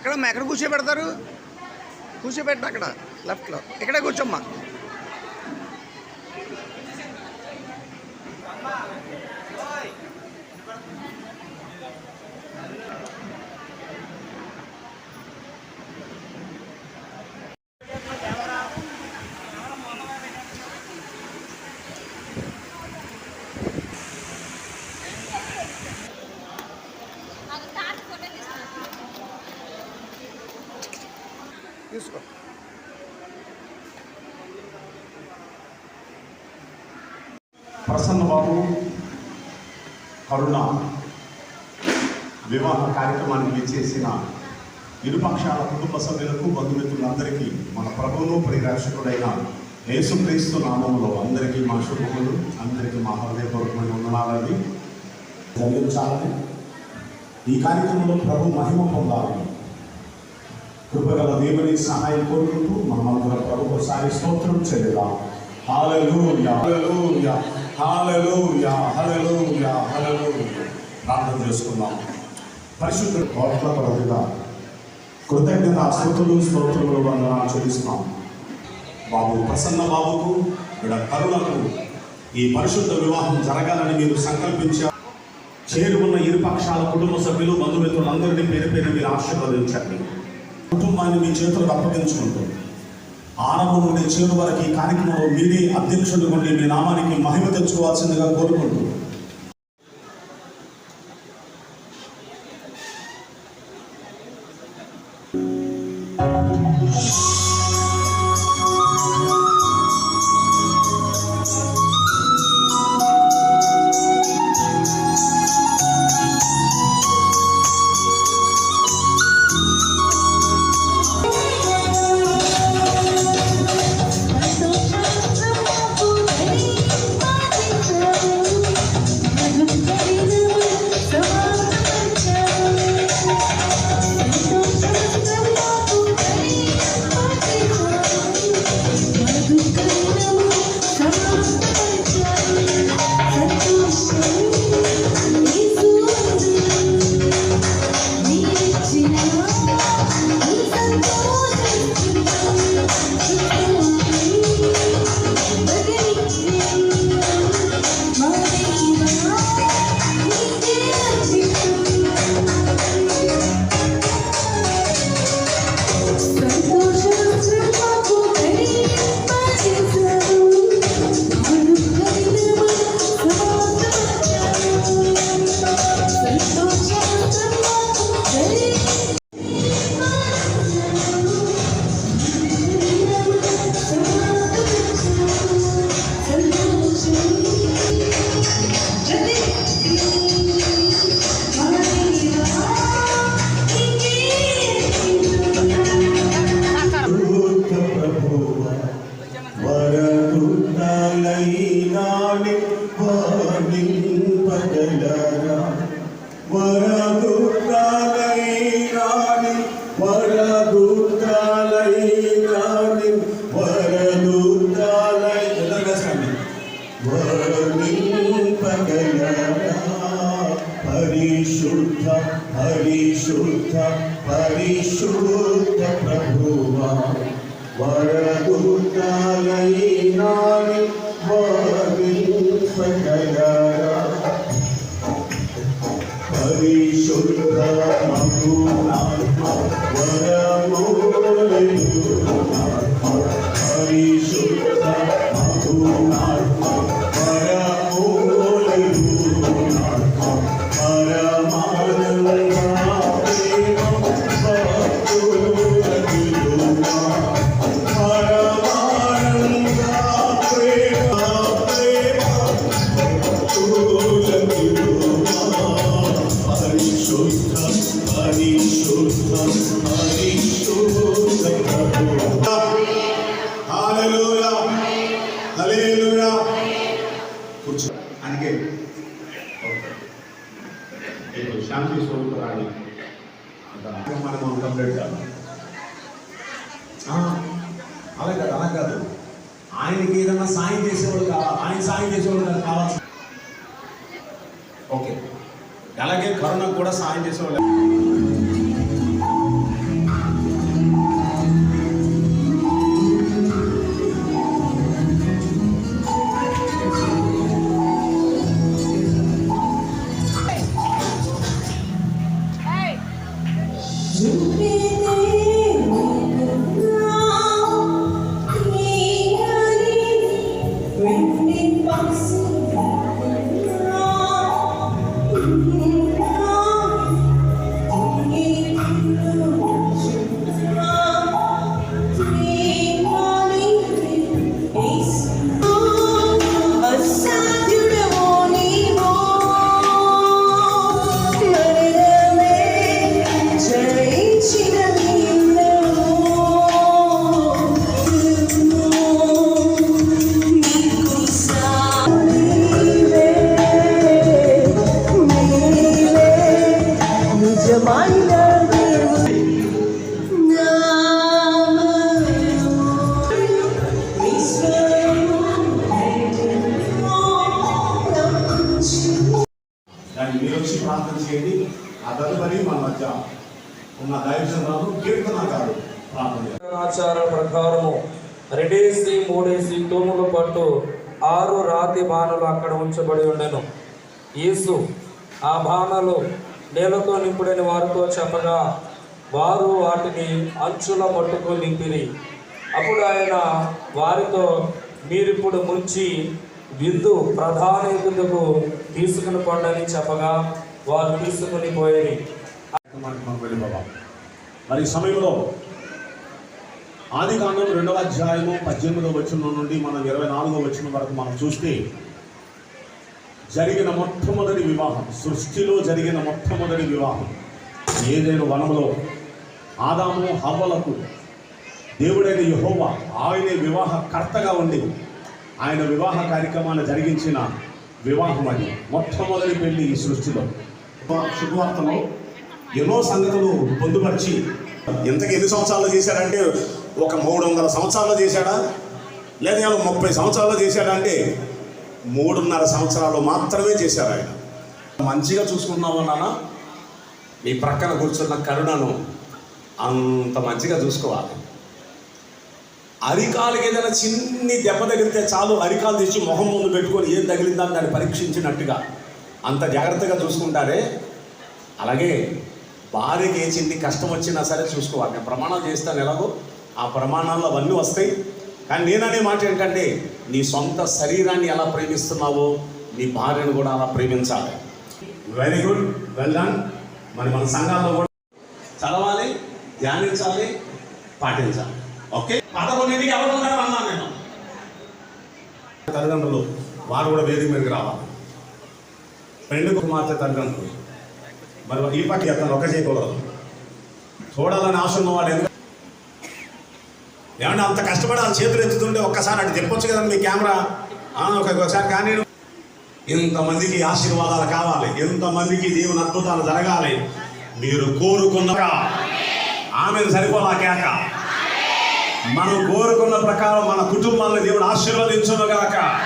ఎక్కడమ్మా ఎక్కడ కూర్చోబెడతారు? కూర్చోబెట్ట అక్కడ లెఫ్ట్లో. ఇక్కడే కూర్చోమ్మా. తీసుకో. ప్రసన్న బాబు కరుణ వివాహ కార్యక్రమానికి విచ్చేసిన ఇరుపక్షాల కుటుంబ సభ్యులకు బంధుమిత్రులందరికీ మన ప్రభువును పరిరక్షకుడైన యేసుక్రీస్తు నామంలో అందరికీ మా శుభములు అందరికీ మా హృదయపూర్వకమైన వందనాలని జరిగించాలని ఈ కార్యక్రమంలో ప్రభు మహిమ పొందాలని కృపగల దేవుని సహాయం కోరుకుంటూ మమ్మల్ని ప్రభు ఒకసారి స్తోత్రం చెల్లిదాం హల్లెలూయా హల్లెలూయా హల్లెలూయా హల్లెలూయా హల్లెలూయా. ప్రార్థన చేసుకుందాం. పరిశుద్ధ కోట్ల కొరతగా కృతజ్ఞత స్థుతులు స్తోత్రములు వందనాలు చెల్లిస్తున్నాం. బాబు ప్రసన్న బాబుకు ఇక్కడ కరుణకు ఈ పరిశుద్ధ వివాహం జరగాలని మీరు సంకల్పించారు చేరుకున్న ఇరుపక్షాల కుటుంబ సభ్యులు బంధుమిత్రులందరినీ పేరు పేరు మీరు ఆశీర్వదించండి. కుటుంబాన్ని మీ చేతులకు అప్పగించుకుంటూ ఆరంభం నుండి చేరు వరకు ఈ కార్యక్రమంలో మీరే అధ్యక్షుడు ఉండి మీ నామానికి మహిమ తెచ్చుకోవాల్సిందిగా కోరుకుంటూ Oh. ఆ నేలతో నింపుడని వారితో చెప్పగా వారు వాటిని అంచుల మట్టుకు నింపిరి. అప్పుడు ఆయన వారితో మీరిప్పుడు ముంచి విందు ప్రధాన విందుకు తీసుకుని పండని చెప్పగా వారు తీసుకుని పోయేది మరి సమయంలో ఆది కాండం రెండవ అధ్యాయము పద్దెనిమిదవ వచనం నుండి మనం ఇరవై నాలుగో వచనం వరకు మనం చూస్తే జరిగిన మొట్టమొదటి వివాహం సృష్టిలో జరిగిన మొట్టమొదటి వివాహం. ఏదైనా వనంలో ఆదాము హవ్వలకు దేవుడైన యహోవ ఆయనే వివాహ కర్తగా ఉండి ఆయన వివాహ కార్యక్రమాన్ని జరిగించిన వివాహం అది. మొట్టమొదటి పెళ్ళి ఈ సృష్టిలో. శుభవార్తలో. ఎన్నో సంగతులు పొందుపరిచి ఇంతకు ఎన్ని సంవత్సరాలు చేశాడంటే ఒక మూడు వందల సంవత్సరాలు చేశాడా? లేదా ముప్పై సంవత్సరాలు చేశాడంటే అంటే మూడున్నర సంవత్సరాలు మాత్రమే చేశారు ఆయన. మంచిగా చూసుకున్నావు నాన్న? నీ ప్రక్కన కూర్చున్న కరుణను అంత మంచిగా చూసుకోవాలి. అరికాలకి ఏదైనా చిన్ని దెబ్బ తగిలితే చాలు అరికాలు తెచ్చి మొహం ముందు పెట్టుకొని ఏం తగిలిందని దాన్ని పరీక్షించినట్టుగా అంత జాగ్రత్తగా చూసుకుంటారే. అలాగే భార్యకి ఏ చిన్ని కష్టం వచ్చినా సరే చూసుకోవాలి. నేను ప్రమాణాలు చేస్తాను ఎలాగో. ఆ ప్రమాణాలు అవన్నీ వస్తాయి. కానీ నేననే మాట ఏంటంటే నీ సొంత శరీరాన్ని ఎలా ప్రేమిస్తున్నావో నీ భార్యను కూడా అలా ప్రేమించాలి. వెరీ గుడ్ వెల్ డన్ మరి మన సంఘాల్లో కూడా చదవాలి ధ్యానించాలి పాటించాలి. ఓకే? పదకొండింటికి ఎవరు అన్నాను నేను. తల్లిదండ్రులు వారు కూడా వేదిక మీదకి రావాలి. రెండు కుమార్తె తల్లిదండ్రులు. మరి ఈ పట్టి అతను ఒక చేయకూడదు చూడాలని ఆశ ఉన్నవాడు ఎందుకు ఏమన్నా అంత కష్టపడి వాళ్ళ చేతులు ఎత్తుతుంటే ఒక్కసారి అటు తిప్పొచ్చు కదా మీ కెమెరా? ఆ, ఒకసారి కానీ ఇంతమందికి ఆశీర్వాదాలు కావాలి ఎంతమందికి దేవుని అద్భుతాలు జరగాలి. మీరు కోరుకున్న ఆమె సరిపోలా కేక. మనం కోరుకున్న ప్రకారం మన కుటుంబాలను దేవుడు ఆశీర్వదించును గాక.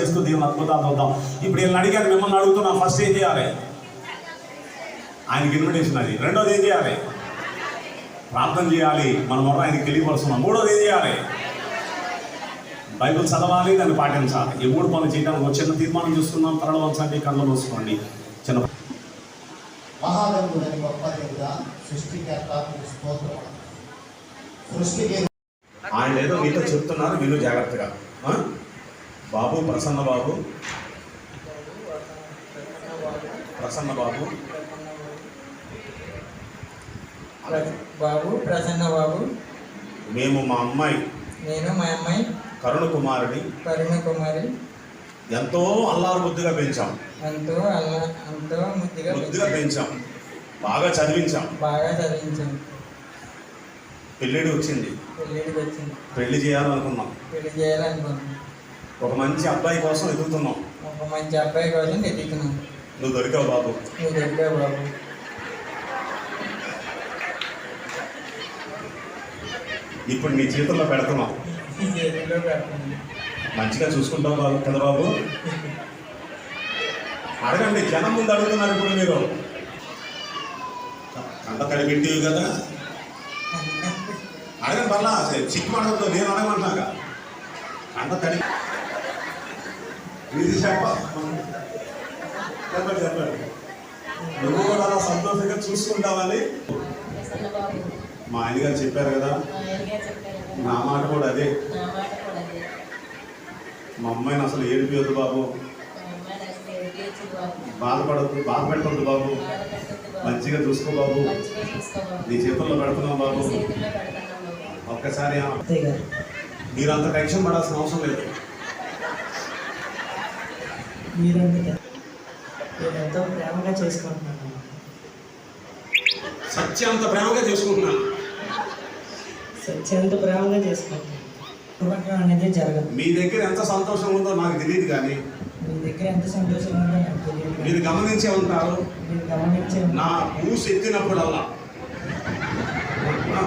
చేస్తూ దేవుని అద్భుతాలు చూద్దాం. ఇప్పుడు వీళ్ళని అడిగాను మిమ్మల్ని అడుగుతున్నా. ఫస్ట్ ఏం చేయాలి? ఆయనకి ఇన్విటేషన్ అది. రెండోది ఏం చేయాలి? ప్రార్థన చేయాలి. మన మొన్న ఆయనకి తెలియపరుస్తున్నాం. మూడోది ఏం చేయాలి? బైబిల్ చదవాలి దాన్ని పాటించాలి. ఈ మూడు పనులు చేయడానికి ఒక చిన్న తీర్మానం చూస్తున్నాం. తరల వంచండి కళ్ళు మూసుకోండి. చిన్న గొప్ప దేవుడా సృష్టికర్త మీకు స్తోత్రం సృష్టికి ఆయన ఏదో మీతో చెప్తున్నారు మీరు జాగ్రత్తగా? బాబు ప్రసన్న బాబు ప్రసన్న బాబు బాబు ప్రసన్న బాబు. మేము మా అమ్మాయి నేను మా అమ్మాయి. కరుణ కుమారుని కరుణ కుమారి. ఎంతో అల్లారు ముద్దుగా పెంచాం. ఎంతో అల్ల ఎంతో ముద్దుగా ముద్దుగా పెంచాం. బాగా చదివించాం. బాగా చదివించాం. పెళ్ళిడి వచ్చింది పెళ్ళిడికి వచ్చింది పెళ్ళి చేయాలనుకున్నాం. పెళ్ళి చేయాలనుకున్నాం. ఒక మంచి అబ్బాయి కోసం ఎదుగుతున్నాం. ఒక మంచి అబ్బాయి కోసం వెతుకుతున్నాం నువ్వు దొరికావు బాబు. నువ్వు దగ్గర బాబు. ఇప్పుడు నీ జీవితంలో పెడుతున్నాం. చేతిలో మంచిగా చూసుకుంటాం బాబు కదా బాబు? అడగండి జనం ముందు అడుగుతున్నారు ఇప్పుడు మీరు. కంట తడిపెట్టివి కదా. అడగండి పర్లా చిక్కు అడగద్దు నేను అడగమంటున్నాక కంట తడి ఇది చెప్ప. చెప్పండి చెప్పండి. నువ్వు కూడా అలా సంతోషంగా చూసుకుంటావని మా ఆయన గారు చెప్పారు కదా. నా మాట కూడా అదే. మా అమ్మాయిని అసలు ఏడిపియొద్దు బాబు మా అమ్మాయిని అసలు ఏడ్పించు బాబు. బాధపడద్దు బాధపెట్టద్దు బాబు. మంచిగా చూసుకో బాబు. నీ చేతుల్లో పెడుతున్నాం బాబు. ఒక్కసారి మీరు అంత టెన్షన్ పడాల్సిన అవసరం లేదు మీరంటే నేను ఎంతో ప్రేమగా చేసుకుంటున్నాను సత్యం అంత ప్రేమగా చేసుకుంటున్నాను సత్యంత ప్రేమగా చేసుకుంటున్నాను కుటుంబం అనేది జరగదు. మీ దగ్గర ఎంత సంతోషం ఉందో నాకు తెలియదు కానీ మీ దగ్గర ఎంత సంతోషంగా ఉందో నాకు తెలియదు మీరు గమనించే ఉంటారు. మీరు గమనించే నా ఊసి ఎత్తినప్పుడల్లా. నా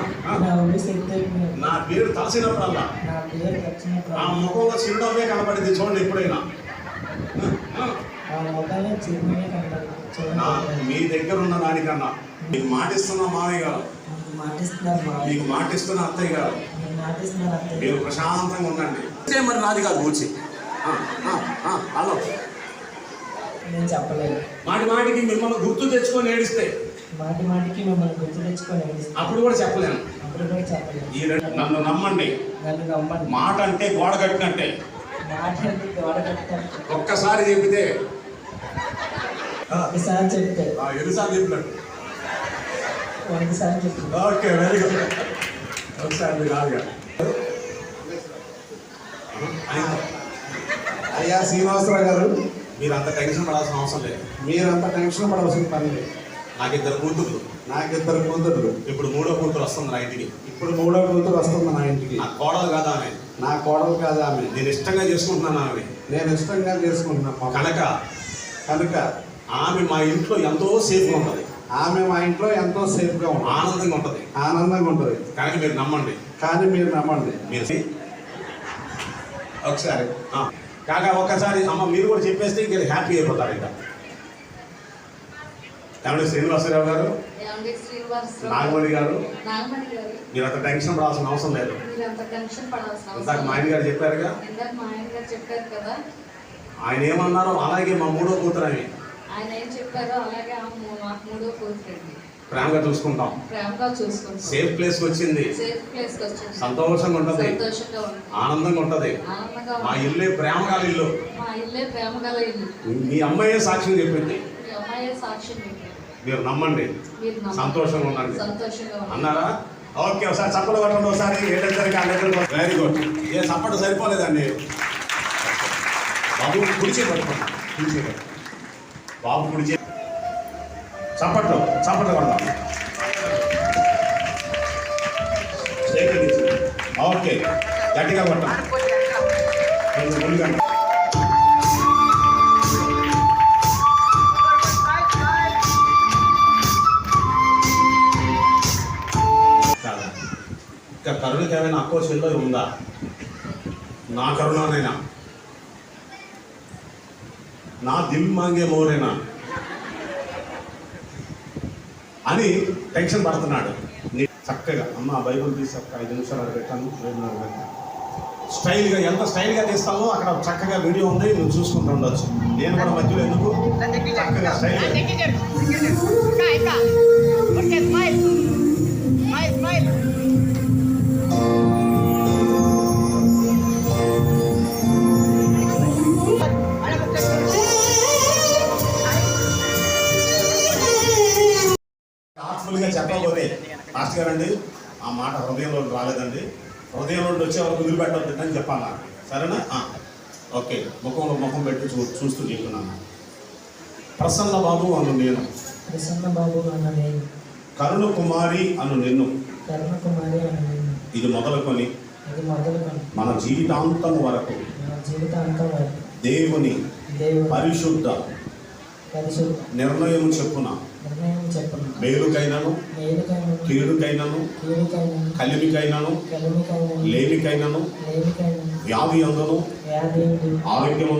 నా పేరు తలసినప్పుడల్లా. నా పేరు వచ్చినప్పుడు ఆ ముఖంలో చిరునవ్వే కనపడింది చూడండి ఎప్పుడైనా ఆ, ఆ, ఆ ఆ మొబైల్ చిరుమనే కనపడదు నా చూడండి మీ దగ్గర ఉన్న దానికన్నా. మీకు మాటిస్తున్న మామయ్య గారు. మీకు మాటిస్తున్న అత్తయ్య గారు. మీరు ప్రశాంతంగా ఉండండి. మరి నాది కాదు కూర్చి హలో. నేను చెప్పలేదు మాటి మాటికి మిమ్మల్ని గుర్తు తెచ్చుకొని ఏడిస్తే? మాటి మాటికి మిమ్మల్ని గుర్తు తెచ్చుకొని ఏడుస్తాను అప్పుడు కూడా చెప్పలేను. అప్పుడు కూడా చెప్పలేదు ఈ రెండు నన్ను నమ్మండి. నన్ను నమ్మండి. మాట అంటే గోడ కట్టినట్టే. మాట అంటే గోడ కట్టాను ఒక్కసారి చెప్పితే ఒకసారి చెప్తే ఆ, ఎన్నిసార్లు చెప్పినట్టు? ఒకసారి చెప్తే ఓకే వెరీ గుడ్. ఒకసారి మీరు అయ్యా శ్రీనివాసరావు గారు మీరు అంత టెన్షన్ పడాల్సిన అవసరం లేదు. మీరంత టెన్షన్ పడవలసిన పని లేదు. నాకు ఇద్దరు కూతుర్లు. నాకు ఇద్దరు కూతురు ఇప్పుడు మూడో కూతురు వస్తుంది నా ఇంటికి. ఇప్పుడు మూడో కూతురు వస్తుంది నా ఇంటికి. నా కోడలు కాదా ఆమె? నా కోడలు కాదు ఆమె? నేను ఇష్టంగా చేసుకుంటున్నాను ఆమె. నేను ఇష్టంగా చేసుకుంటున్నాను. కనుక. కనుక ఆమె మా ఇంట్లో ఎంతో సేఫ్గా ఉంటుంది. ఆమె మా ఇంట్లో ఎంతో సేఫ్గా ఉంటుంది. ఆనందంగా ఉంటుంది. ఆనందంగా ఉంటుంది. కానీ మీరు నమ్మండి. కానీ మీరు నమ్మండి. మీరు ఒకసారి. ఆ, కాగా ఒక్కసారి అమ్మ మీరు కూడా చెప్పేస్తే ఇంక హ్యాపీ అయిపోతారు ఇంకా. ఏమంటే శ్రీనివాసరావు గారు? నాగమణి గారు? నాగమణి గారు? మీరు అంత టెన్షన్ పడాల్సిన అవసరం లేదు. మీరు అంత టెన్షన్ పడాల్సిన ఇందాక అవసరం మా ఆయన గారు చెప్పారుగా. ఆయన గారు చెప్పారు కదా. ఆయన ఏమన్నారో అలాగే మా మూడో కూతురు అని. ఆయన ఏం చెప్పారో అలాగే ఆ మూ- మాకు మూడో కూతురండి ప్రేమగా చూసుకుంటాం. ప్రేమగా చూసుకుంటాం. సేఫ్ ప్లేస్కి వచ్చింది. సేఫ్ ప్లేస్ వచ్చింది. సంతోషంగా ఉంటుంది. సంతోషంగా ఆనందంగా ఉంటుంది. ఆనందంగా మా ఇల్లే ప్రేమగా ఇల్లు. మా ఇల్లే ప్రేమ గల ఇల్లు. మీ అమ్మాయే సాక్ష్యం చెప్పింది. మీ అమ్మాయి సాక్ష్యం మీకు మీరు నమ్మండి. సంతోషంగా ఉండండి. సంతోషంగా అన్నారా? ఓకే ఒకసారి చప్పలు కొట్టండి. ఒకసారి వెరీ గుడ్ ఏ చప్పట్లు సరిపోలేదండి. బాబు కుడిచే పట్టుకోండి. కుడిచే పట్టు బాబు కుడిచే చప్పట్లు చప్పట్లు కొడదాం. State okay. గట్టిగా కొట్టాం. కొంచెం ముందుగా ఇంకా కరుణకి ఏమైనా అక్కో చెల్లో ఉందా? నా కరుణనైనా. నా దిల్ మాంగే మోరేనా? అని టెన్షన్ పడుతున్నాడు. చక్కగా అమ్మ బైబుల్ తీసి ఒక ఐదు నిమిషాలు పెట్టాను రెండున్నర పెట్టాను. స్టైల్గా ఎంత స్టైల్గా తీస్తామో అక్కడ చక్కగా వీడియో ఉంది నువ్వు చూసుకుంటూ ఉండొచ్చు. నేను కూడా మధ్యలో ఎందుకు? చక్కగా స్టైల్గా హృదయంలో రాలేదండి. హృదయంలో వచ్చే వరకు వదిలిపెట్టవద్దు అని చెప్పాలి? సరేనా? ఓకే. ముఖంలో ముఖం పెట్టి చూ చూస్తూ చెప్తున్నాను. ప్రసన్న బాబు అను నేను. ప్రసన్న బాబు అన్న నేను. కరుణ కుమారి అను నిన్ను. కరుణకుమారి అన్న నేను ఇది మొదలుకొని. ఇది మొదలుకొని. మన జీవితాంతం వరకు. నా జీవితాంతం వరకు. దేవుని పరిశుద్ధ పరిశుద్ధ నిర్ణయం చెప్పున. మేలుకైనను కీడుకైనను కలిమికైనను లేమికైనను వ్యాధి అందును ఆరోగ్యం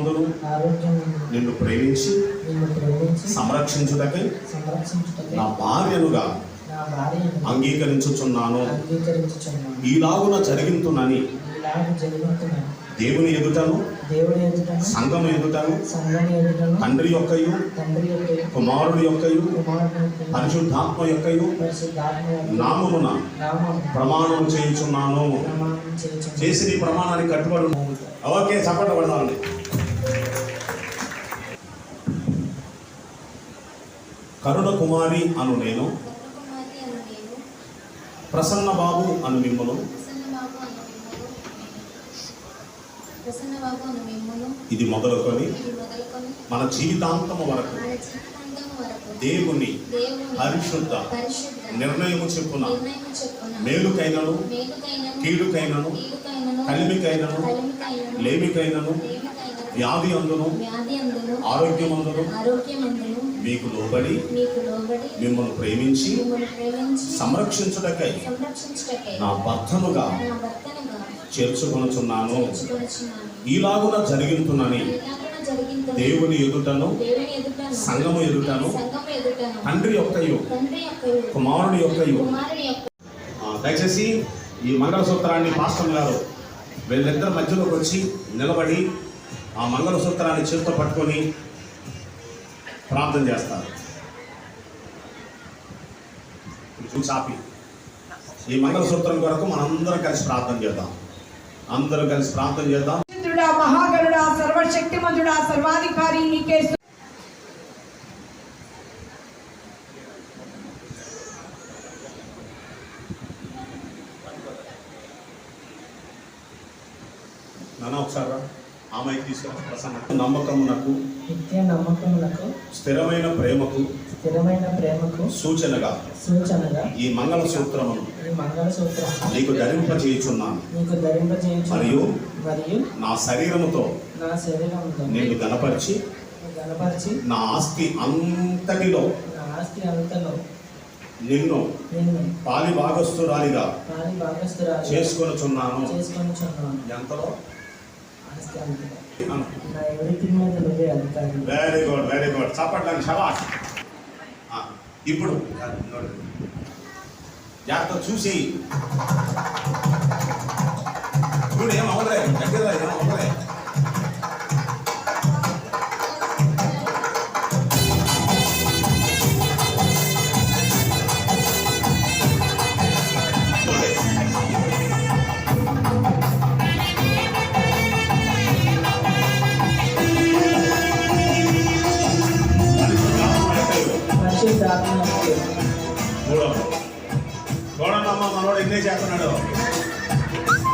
నిన్ను ప్రేమించి నిన్ను ప్రేమించి సంరక్షించుటకై నా భార్యనుగా అంగీకరించుచున్నాను. ఈలాగున జరిగింతునని దేవుని ఎదుటను దేవుని ఎదుటను సంఘము ఎదుటను సంఘం ఎదుటను తండ్రి యొక్కయు తండ్రి యొక్క కుమారుడి యొక్కయు పరిశుద్ధాత్మ యొక్కయు పరిశుద్ధాత్మ యొక్క నామమున నామం ప్రమాణము చేయుచున్నాను ప్రమాణం చేయుచున్నాను. చేసి నీ ప్రమాణానికి కట్టుబడి. ఓకే చప్పట పడదామండి కరుణ కుమారి అను నేను కుమారి అని నేను ప్రసన్న బాబు అను మిమ్మను ఇది మొదలుకొని మన జీవితాంతము వరకు మన జీవితాంతం వరకు దేవుని పరిశుద్ధ నిర్ణయము చెప్పున మేలుకైనను కీడుకైనను కలిమికైనను లేమికైనను వ్యాధి అందును ఆరోగ్యమందును మీకు లోబడి మిమ్మల్ని ప్రేమించి సంరక్షించుటకై నా భర్తనుగా చేర్చుకొనుచున్నాను. ఈలాగున జరిగింతునని దేవుని ఎదుటను సంఘము ఎదుటను తండ్రి యొక్క కుమారుని కుమారుని యొక్క దయచేసి ఈ మంగళసూత్రాన్ని పాస్టర్ గారు వీళ్ళిద్దరి మధ్యలోకి వచ్చి నిలబడి ఆ మంగళసూత్రాన్ని చేతితో పట్టుకొని ప్రార్థన చేస్తారు. చాపి. ఈ మంగళసూత్రం కొరకు మనందరం కలిసి ప్రార్థన చేద్దాం. అందరం కలిసి ప్రార్థన చేద్దాం మహాగరుడా సర్వాధికారి నీకే స్తు- నాన్న ఒకసారి రా. ఆమెకి తీసుకురా ప్రసన్న నమ్మకమునకు నిత్య నమ్మకములకు స్థిరమైన ప్రేమకు స్థిరమైన ప్రేమకు సూచనగా సూచనగా ఈ మంగళసూత్రమును ఈ మంగళసూత్రం. నీకు ధరింపచేయుచున్నాను నీకు ధరింపజేయించు మరియు మరియు నా శరీరముతో నా శరీరంలో నిన్ను గనపరిచి గనపరిచి నా ఆస్తి అంతటిలో నా ఆస్తి అంతలో నిన్ను పాలి భాగస్తురాలిగా పాలి భాగస్థురాలు చేసుకొనుచున్నాను. చేసుకొని చున్నాను ఎంతలో వెరీ గుడ్ వెరీ గుడ్ చప్పట్లని షబాష్ ఆ, ఇప్పుడు జాగ్రత్త చూసి. ఇప్పుడు ఏం అవ్వలేదు దగ్గర ఏం అవలే చూడండమ్మ చేస్తున్నాడు?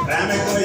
ర్యామ్ ఎక్కువ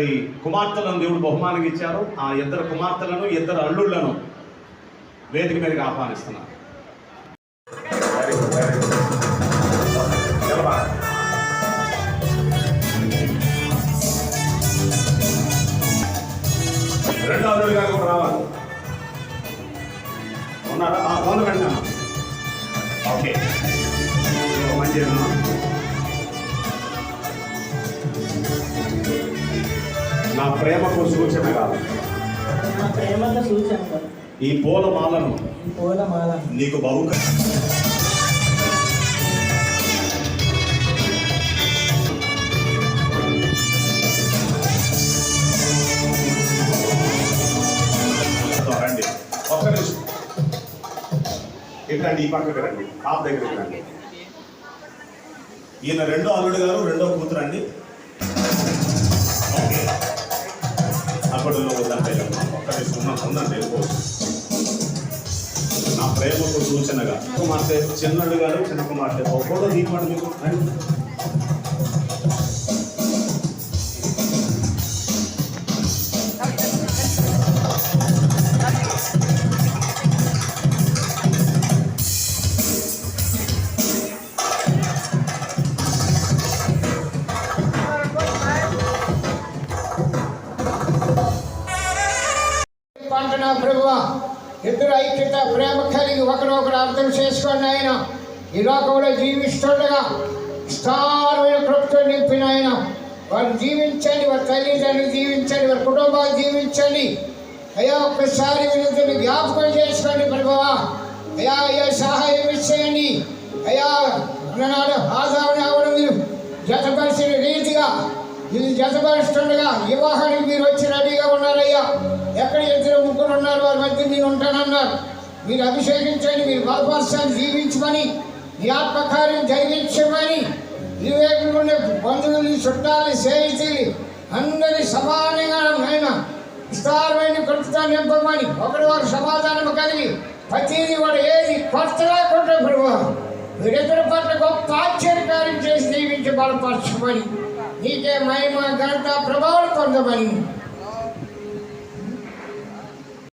ఈ కుమార్తెలను దేవుడు బహుమానం ఇచ్చారు. ఆ ఇద్దరు కుమార్తెలను ఇద్దరు అల్లుళ్ళను వేదిక మీదకి ఆహ్వానిస్తున్నారు. ఈ పూల మాలను. నీకు బహుక రండి. ఒక్క నిమిషం. ఇట్లాంటి ఈ పక్కకి రండి. కాప్ దగ్గరికి రండి. ఈయన రెండో అల్లుడు గారు రెండో కూతురు అండి. ఓకే. అప్పుడు వద్దంటే ఒక్క నిమిషం ఉన్న ఉందండి ప్రేమకు సూచనగా. కుమార్తె చిన్నడు గారు చిన్న కుమార్తె. ఒక ఫోటో తీయమండి మీకు. లోకంలో జీవిస్తుండగా విస్తారమైన కృపతో నింపిన ఆయన. వారు జీవించండి వారి తల్లిదండ్రులు జీవించండి వారి కుటుంబాలు జీవించండి. అయ్యా ఒక్కసారి వీళ్ళిద్దరిని జ్ఞాపకం చేసుకోండి ప్రభువా. అయ్యా అయ్యా సహాయం ఇచ్చేయండి అయ్యా అన్ననాడు ఆదావని ఆవడం మీరు జతపరిచిన రీతిగా ఇది జతపరుస్తుండగా వివాహానికి మీరు వచ్చి రెడీగా ఉన్నారయ్యా. ఎక్కడ ఇద్దరు ముగ్గురు ఉన్నారు వారి మధ్య మీరు ఉంటానన్నారు. మీరు అభిషేకించండి మీరు బలపరచాన్ని జీవించమని మీ ప్రకారం జరిగించమని వివేకులు బంధువులు చుట్టాలు స్నేహితులు అందరి సమానంగా ఆయన విస్తారమైన కృపతో నింపమని ఒకరి వారు సమాధానం కలిగి ప్రతిదీ వాడు ఏది కొత్తగా కొంటే ప్రభు వీరిద్దరి పట్ల గొప్ప ఆశ్చర్యకార్యం చేసి దీవించి బలపరచమని నీకే మహిమ ఘనత ప్రభావం పొందమని